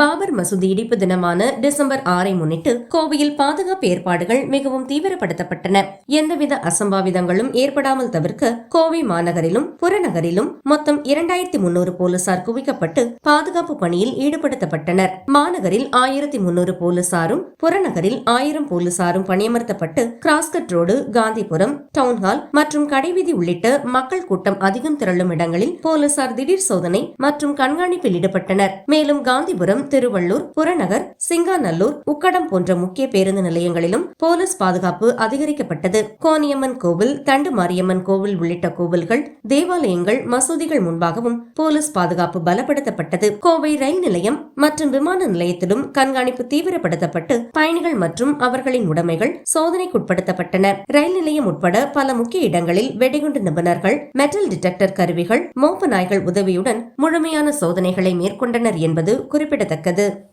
பாபர் மசூதி இடிப்பு தினமான டிசம்பர் ஆறை முன்னிட்டு கோவையில் பாதுகாப்பு ஏற்பாடுகள் மிகவும் தீவிரப்படுத்தப்பட்டன. எந்தவித அசம்பாவிதங்களும் ஏற்படாமல் தவிர்க்க கோவை மாநகரிலும் புறநகரிலும் மொத்தம் இரண்டாயிரத்தி முன்னூறு போலீசார் குவிக்கப்பட்டு பாதுகாப்பு பணியில் ஈடுபடுத்தப்பட்டனர். மாநகரில் ஆயிரத்தி முன்னூறு போலீசாரும் புறநகரில் ஆயிரம் போலீசாரும் பணியமர்த்தப்பட்டு cross cut road Gandhipuram town hall மற்றும் கடைவீதி உள்ளிட்ட மக்கள் கூட்டம் அதிகம் திரளும் இடங்களில் போலீசார் திடீர் சோதனை மற்றும் கண்காணிப்பில் ஈடுபட்டனர். மேலும் காந்திபுரம் திருவள்ளூர் புறநகர் சிங்காநல்லூர் உக்கடம் போன்ற முக்கிய பேருந்து நிலையங்களிலும் போலீஸ் பாதுகாப்பு அதிகரிக்கப்பட்டது. கோனியம்மன் கோவில் தண்டு மாரியம்மன் கோவில் உள்ளிட்ட கோவில்கள் தேவாலயங்கள் மசூதிகள் முன்பாகவும் போலீஸ் பாதுகாப்பு பலப்படுத்தப்பட்டது. கோவை ரயில் நிலையம் மற்றும் விமான நிலையத்திலும் கண்காணிப்பு தீவிரப்படுத்தப்பட்டு பயணிகள் மற்றும் அவர்களின் உடைமைகள் சோதனைக்குட்படுத்தப்பட்டன. ரயில் நிலையம் உட்பட பல முக்கிய இடங்களில் வெடிகுண்டு நிபுணர்கள் மெட்டல் டிடெக்டர் கருவிகள் மோப்ப நாய்கள் உதவியுடன் முழுமையான சோதனைகளை மேற்கொண்டனர் என்பது குறிப்பிடத்தக்கது